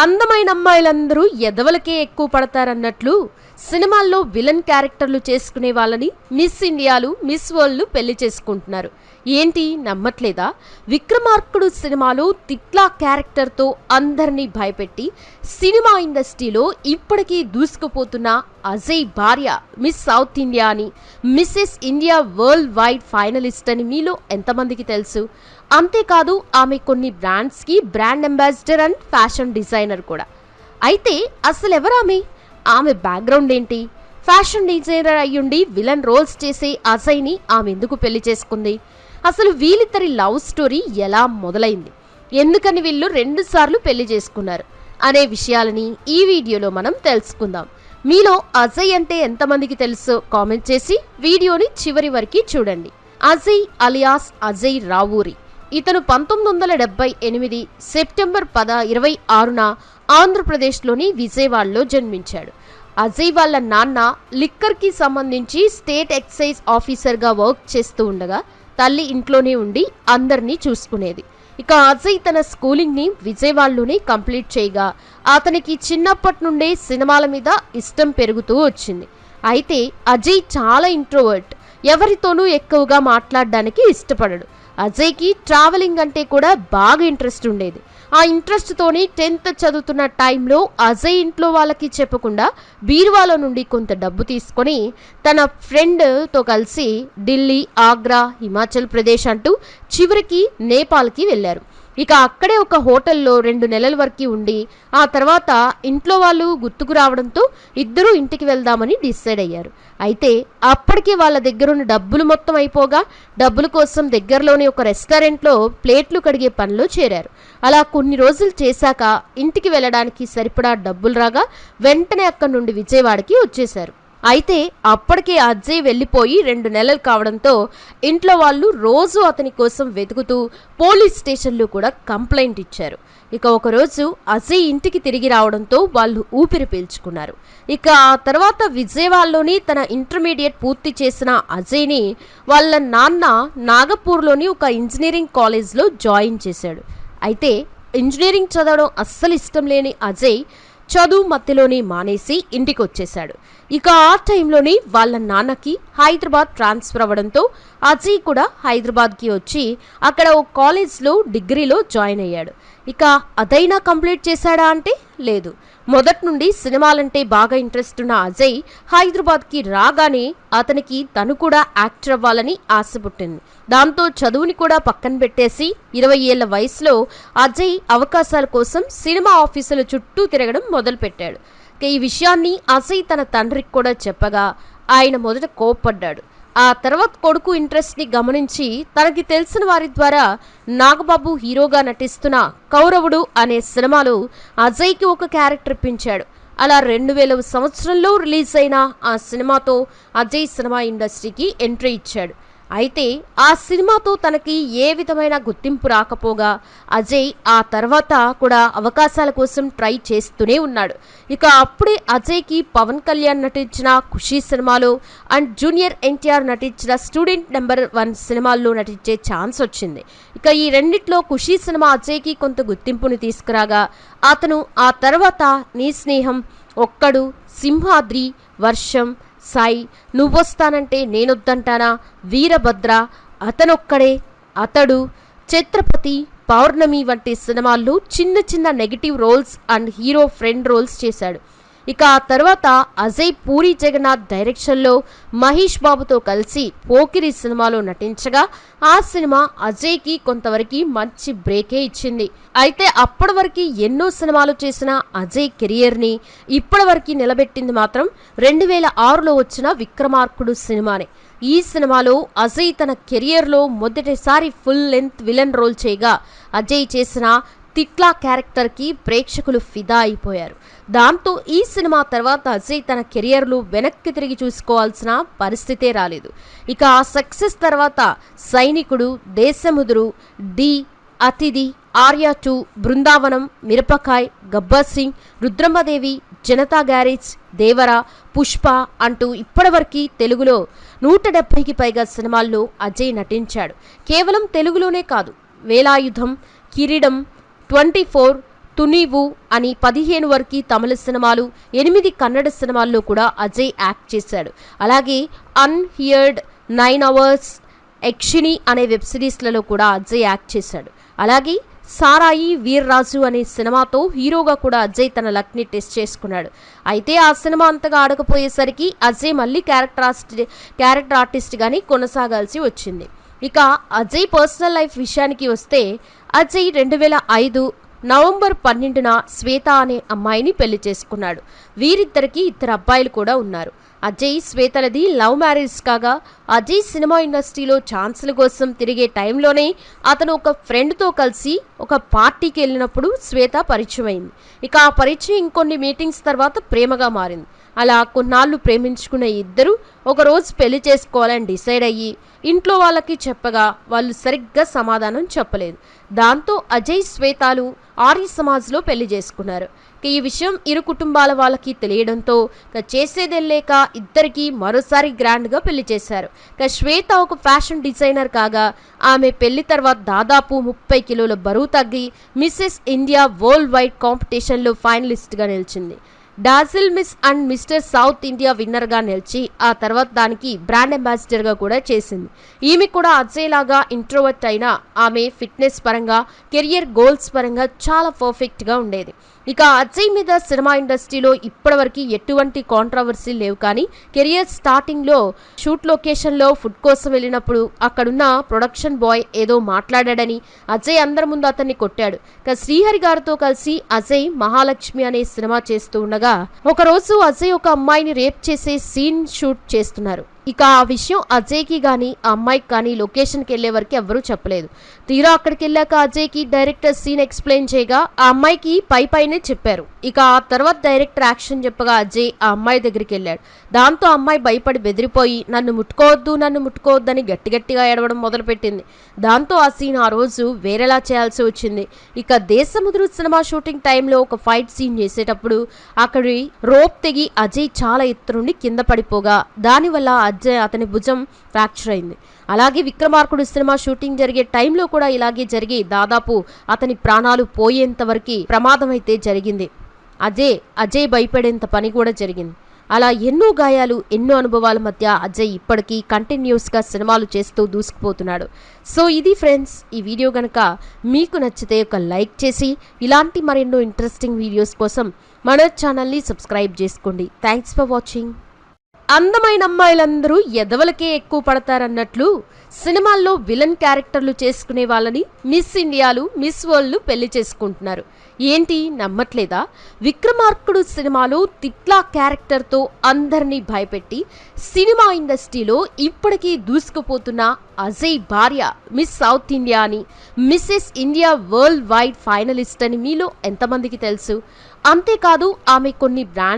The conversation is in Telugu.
అందమైన అమ్మాయిలందరూ ఎదవలకే ఎక్కువ పడతారన్నట్లు సినిమాల్లో విలన్ క్యారెక్టర్లు చేసుకునే వాళ్ళని మిస్ ఇండియాలు మిస్ వరల్డ్లు పెళ్ళి చేసుకుంటున్నారు. ఏంటి నమ్మట్లేదా? విక్రమార్కుడు సినిమాలో తిట్లా క్యారెక్టర్తో అందరినీ భయపెట్టి సినిమా ఇండస్ట్రీలో ఇప్పటికీ దూసుకుపోతున్న అజయ్ భార్య మిస్ సౌత్ ఇండియా అని Mrs India world wide finalist అని మీలో ఎంతమందికి తెలుసు? అంతేకాదు ఆమె కొన్ని బ్రాండ్స్కి brand ambassador and fashion designer కూడా. అయితే అసలు ఎవరామె ఆమె బ్యాక్గ్రౌండ్ ఏంటి? ఫ్యాషన్ డిజైనర్ అయ్యుండి విలన్ రోల్స్ చేసే అజయ్ని ఆమె ఎందుకు పెళ్ళి చేసుకుంది? అసలు వీళ్ళిద్దరి లవ్ స్టోరీ ఎలా మొదలైంది? ఎందుకని వీళ్ళు రెండు సార్లు పెళ్ళి చేసుకున్నారు? అనే విషయాలని ఈ వీడియోలో మనం తెలుసుకుందాం. మీలో అజయ్ అంటే ఎంతమందికి తెలుసో? కామెంట్ చేసి వీడియోని చివరి వరకు చూడండి. అజయ్ అలియాస్ అజయ్ రావూరి. ఇతను పంతొమ్మిది వందల డెబ్బై ఎనిమిది సెప్టెంబర్ పద ఇరవై ఆరున ఆంధ్రప్రదేశ్లోని విజయవాడలో జన్మించాడు. అజయ్ వాళ్ళ నాన్న లిక్కర్కి సంబంధించి స్టేట్ ఎక్సైజ్ ఆఫీసర్గా వర్క్ చేస్తూ ఉండగా తల్లి ఇంట్లోనే ఉండి అందరినీ చూసుకునేది. ఇక అజయ్ తన స్కూలింగ్ని విజయవాడలోనే కంప్లీట్ చేయగా అతనికి చిన్నప్పటి నుండే సినిమాల మీద ఇష్టం పెరుగుతూ వచ్చింది. అయితే అజయ్ చాలా ఇంట్రోవర్ట్ ఎవరితోనూ ఎక్కువగా మాట్లాడడానికి ఇష్టపడడు. అజయ్కి ట్రావెలింగ్ అంటే కూడా బాగా ఇంట్రెస్ట్ ఉండేది. ఆ ఇంట్రెస్ట్తోని టెన్త్ చదువుతున్న టైంలో అజయ్ ఇంట్లో వాళ్ళకి చెప్పకుండా బీరువాలో నుండి కొంత డబ్బు తీసుకొని తన ఫ్రెండ్తో కలిసి ఢిల్లీ ఆగ్రా హిమాచల్ ప్రదేశ్ అంటూ చివరికి నేపాల్కి వెళ్ళారు. ఇక అక్కడే ఒక హోటల్లో రెండు నెలల వరకు ఉండి ఆ తర్వాత ఇంట్లో వాళ్ళు గుర్తుకు రావడంతో ఇద్దరూ ఇంటికి వెళ్దామని డిసైడ్ అయ్యారు. అయితే అప్పటికి వాళ్ళ దగ్గరున్న డబ్బులు మొత్తం అయిపోగా డబ్బుల కోసం దగ్గరలోని ఒక రెస్టారెంట్లో ప్లేట్లు కడిగే పనిలో చేరారు. అలా కొన్ని రోజులు చేశాక ఇంటికి వెళ్ళడానికి సరిపడా డబ్బులు రాగా వెంటనే అక్కడి నుండి విజయవాడకి వచ్చేశారు. అయితే అప్పటికే అజయ్ వెళ్ళిపోయి రెండు నెలలు కావడంతో ఇంట్లో వాళ్ళు రోజు అతని కోసం వెతుకుతూ పోలీస్ స్టేషన్లో కూడా కంప్లైంట్ ఇచ్చారు. ఇక ఒకరోజు అజయ్ ఇంటికి తిరిగి రావడంతో వాళ్ళు ఊపిరి పీల్చుకున్నారు. ఇక ఆ తర్వాత విజయవాడలోని తన ఇంటర్మీడియట్ పూర్తి చేసిన అజయ్ని వాళ్ళ నాన్న నాగపూర్లోని ఒక ఇంజనీరింగ్ కాలేజ్లో జాయిన్ చేశాడు. అయితే ఇంజనీరింగ్ చదవడం అస్సలు ఇష్టం లేని అజయ్ చదువు మధ్యలోనే మానేసి ఇంటికొచ్చేశాడు. ఇక ఆ టైంలోనే వాళ్ళ నాన్నకి హైదరాబాద్ ట్రాన్స్ఫర్ అవ్వడంతో అజయ్ కూడా హైదరాబాద్కి వచ్చి అక్కడ ఓ కాలేజ్లో డిగ్రీలో జాయిన్ అయ్యాడు. ఇక అదైనా కంప్లీట్ చేశాడా అంటే లేదు. మొదటి నుండి సినిమాలంటే బాగా ఇంట్రెస్ట్ ఉన్న అజయ్ హైదరాబాద్కి రాగానే అతనికి తను కూడా యాక్టర్ అవ్వాలని ఆశ పుట్టింది. దాంతో చదువుని కూడా పక్కన పెట్టేసి ఇరవై ఏళ్ళ వయసులో అజయ్ అవకాశాల కోసం సినిమా ఆఫీసుల చుట్టూ తిరగడం మొదలుపెట్టాడు. ఈ విషయాన్ని అజయ్ తన తండ్రికి కూడా చెప్పగా ఆయన మొదట కోప్పడ్డాడు. ఆ తర్వాత కొడుకు ఇంట్రెస్ట్ని గమనించి తనకి తెలిసిన వారి ద్వారా నాగబాబు హీరోగా నటిస్తున్న కౌరవుడు అనే సినిమాలో అజయ్కి ఒక క్యారెక్టర్ ఇప్పించాడు. అలా రెండు వేల సంవత్సరంలో రిలీజ్ అయిన ఆ సినిమాతో అజయ్ సినిమా ఇండస్ట్రీకి ఎంట్రీ ఇచ్చాడు. అయితే ఆ సినిమాతో తనకి ఏ విధమైన గుర్తింపు రాకపోగా అజయ్ ఆ తర్వాత కూడా అవకాశాల కోసం ట్రై చేస్తూనే ఉన్నాడు. ఇక అప్పుడే అజయ్కి పవన్ కళ్యాణ్ నటించిన ఖుషీ సినిమాలో అండ్ జూనియర్ ఎన్టీఆర్ నటించిన స్టూడెంట్ నెంబర్ వన్ సినిమాల్లో నటించే ఛాన్స్ వచ్చింది. ఇక ఈ రెండిట్లో ఖుషీ సినిమా అజయ్కి కొంత గుర్తింపుని తీసుకురాగా అతను ఆ తర్వాత నీ స్నేహం ఒక్కడు సింహాద్రి వర్షం సాయి నువ్వొస్తానంటే నేనొద్దంటానా? వీరభద్ర అతనొక్కడే అతడు ఛత్రపతి పౌర్ణమి వంటి సినిమాల్లో చిన్న చిన్న negative roles and hero friend roles చేశాడు. ఇక ఆ తర్వాత అజయ్ పూరి జగన్నాథ్ డైరెక్షన్లో మహేష్ బాబుతో కలిసి పోకిరి సినిమాలో నటించగా ఆ సినిమా అజయ్కి కొంతవరకు మంచి బ్రేకే ఇచ్చింది. అయితే అప్పటి వరకు ఎన్నో సినిమాలు చేసిన అజయ్ కెరియర్ని ఇప్పటివరకు నిలబెట్టింది మాత్రం రెండు వేల ఆరులో వచ్చిన విక్రమార్కుడు సినిమానే. ఈ సినిమాలో అజయ్ తన కెరియర్లో మొదటిసారి ఫుల్ లెంత్ విలన్ రోల్ చేయగా అజయ్ చేసిన తిట్లా క్యారెక్టర్కి ప్రేక్షకులు ఫిదా అయిపోయారు. దాంతో ఈ సినిమా తర్వాత అజయ్ తన కెరియర్లో వెనక్కి తిరిగి చూసుకోవాల్సిన పరిస్థితే రాలేదు. ఇక ఆ సక్సెస్ తర్వాత Sainikudu Desamuduru D Athidhi Arya two Brindavanam Mirapakay Gabbar Singh Rudhramadevi Janatha garage Devara Pushpa అంటూ ఇప్పటివరకు తెలుగులో నూట డెబ్బైకి పైగా సినిమాల్లో అజయ్ నటించాడు. కేవలం తెలుగులోనే కాదు వేలాయుధం కిరీడం ట్వంటీ ఫోర్ తునీవు అని పదిహేను వరకు తమిళ సినిమాలు ఎనిమిది కన్నడ సినిమాల్లో కూడా అజయ్ యాక్ట్ చేశాడు. అలాగే అన్హియర్డ్ నైన్ అవర్స్ ఎక్షిని అనే వెబ్ సిరీస్లలో కూడా అజయ్ యాక్ట్ చేశాడు. అలాగే సారాయి వీర్రాజు అనే సినిమాతో హీరోగా కూడా అజయ్ తన లక్ని టెస్ట్ చేసుకున్నాడు. అయితే ఆ సినిమా అంతగా ఆడకపోయేసరికి అజయ్ మళ్ళీ క్యారెక్టర్ ఆర్టిస్ట్ క్యారెక్టర్ ఆర్టిస్ట్గానే కొనసాగాల్సి వచ్చింది. ఇక అజయ్ పర్సనల్ లైఫ్ విషయానికి వస్తే అజయ్ రెండు వేల ఐదు నవంబర్ పన్నెండున శ్వేత అనే అమ్మాయిని పెళ్ళి చేసుకున్నాడు. వీరిద్దరికి ఇద్దరు అబ్బాయిలు కూడా ఉన్నారు. అజయ్ శ్వేతలది లవ్ మ్యారేజ్ కాగా అజయ్ సినిమా ఇండస్ట్రీలో ఛాన్సుల కోసం తిరిగే టైంలోనే అతను ఒక ఫ్రెండ్తో కలిసి ఒక పార్టీకి వెళ్ళినప్పుడు శ్వేత పరిచయం అయింది ఇక ఆ పరిచయం ఇంకొన్ని మీటింగ్స్ తర్వాత ప్రేమగా మారింది. అలా కొన్నాళ్ళు ప్రేమించుకున్న ఇద్దరు ఒకరోజు పెళ్ళి చేసుకోవాలని డిసైడ్ అయ్యి ఇంట్లో వాళ్ళకి చెప్పగా వాళ్ళు సరిగ్గా సమాధానం చెప్పలేదు. దాంతో అజయ్ శ్వేతాలు ఆర్య సమాజ్లో పెళ్ళి చేసుకున్నారు. ఈ విషయం ఇరు కుటుంబాల వాళ్ళకి తెలియడంతో ఇక లేక ఇద్దరికి మరోసారి గ్రాండ్గా పెళ్ళి చేశారు. ఇక శ్వేత ఒక ఫ్యాషన్ డిజైనర్ కాగా ఆమె పెళ్ళి తర్వాత దాదాపు ముప్పై కిలోల బరువు తగ్గి మిస్సెస్ ఇండియా వరల్డ్ వైడ్ కాంపిటీషన్లో ఫైనలిస్ట్గా నిలిచింది. Dazzle Miss and Mister South India విన్నర్గా నిలిచి ఆ తర్వాత దానికి బ్రాండ్ అంబాసిడర్గా కూడా చేసింది. ఈమె కూడా అజయ్ లాగా ఇంట్రోవర్ట్ అయినా ఆమె ఫిట్నెస్ పరంగా కెరియర్ గోల్స్ పరంగా చాలా పర్ఫెక్ట్గా ఉండేది. ఇక అజయ్ మీద సినిమా ఇండస్ట్రీలో ఇప్పటివరకు ఎటువంటి కాంట్రవర్సీ లేవు కానీ కెరియర్ స్టార్టింగ్లో షూట్ లొకేషన్లో ఫుడ్ కోసం వెళ్ళినప్పుడు అక్కడున్న ప్రొడక్షన్ బాయ్ ఏదో మాట్లాడాడని అజయ్ అందరి ముందు అతన్ని కొట్టాడు. ఇక శ్రీహరి గారితో కలిసి అజయ్ మహాలక్ష్మి అనే సినిమా చేస్తూ ఉండగా ఒకరోజు అజయ్ ఒక అమ్మాయిని రేప్ చేసే సీన్ షూట్ చేస్తున్నారు. ఇక ఆ విషయం అజయ్కి కానీ ఆ అమ్మాయికి కానీ లొకేషన్కి వెళ్ళే వరకు ఎవరూ చెప్పలేదు. తీరా అక్కడికి వెళ్ళాక అజయ్కి డైరెక్టర్ సీన్ ఎక్స్ప్లెయిన్ చేయగా ఆ అమ్మాయికి పై పైనే చెప్పారు. ఇక ఆ తర్వాత డైరెక్టర్ యాక్షన్ చెప్పగా అజయ్ ఆ అమ్మాయి దగ్గరికి వెళ్ళాడు. దాంతో ఆ అమ్మాయి భయపడి బెదిరిపోయి నన్ను ముట్టుకోవద్దు నన్ను ముట్టుకోవద్దని గట్టి గట్టిగా ఏడవడం మొదలుపెట్టింది. దాంతో ఆ సీన్ ఆ రోజు వేరేలా చేయాల్సి వచ్చింది. ఇక దేశముద్రు సినిమా షూటింగ్ టైంలో ఒక ఫైట్ సీన్ చేసేటప్పుడు అక్కడి రోప్ తెగి అజయ్ చాలా ఎత్తు నుండి కింద పడిపోగా దానివల్ల అజయ్ అతని భుజం ఫ్రాక్చర్ అయింది. అలాగే విక్రమార్కుడు సినిమా షూటింగ్ జరిగే టైంలో కూడా ఇలాగే జరిగి దాదాపు అతని ప్రాణాలు పోయేంత వరకు ప్రమాదం అయితే జరిగింది. అజయ్ అజయ్ భయపడేంత పని కూడా జరిగింది. అలా ఎన్నో గాయాలు ఎన్నో అనుభవాల మధ్య అజయ్ ఇప్పటికీ కంటిన్యూస్గా సినిమాలు చేస్తూ దూసుకుపోతున్నాడు. సో ఇది ఫ్రెండ్స్ ఈ వీడియో కనుక మీకు నచ్చితే ఒక లైక్ చేసి ఇలాంటి మరెన్నో ఇంట్రెస్టింగ్ వీడియోస్ కోసం మన ఛానల్ని సబ్స్క్రైబ్ చేసుకోండి. థ్యాంక్స్ ఫర్ వాచింగ్ అందమైన అమ్మాయిలందరూ ఎదవలకే ఎక్కువ పడతారన్నట్లు సినిమాల్లో విలన్ క్యారెక్టర్లు చేసుకునే వాళ్ళని మిస్ ఇండియాలు మిస్ వరల్డ్లు పెళ్ళి చేసుకుంటున్నారు. ఏంటి? నమ్మట్లేదా? విక్రమార్కుడు సినిమాలో తిట్లా క్యారెక్టర్తో అందరినీ భయపెట్టి సినిమా ఇండస్ట్రీలో ఇప్పటికీ దూసుకుపోతున్న అజయ్ భార్య మిస్ సౌత్ ఇండియా అని Mrs India world wide finalist అని మీలో ఎంతమందికి తెలుసు? అంతేకాదు ఆమె కొన్ని బ్రాండ్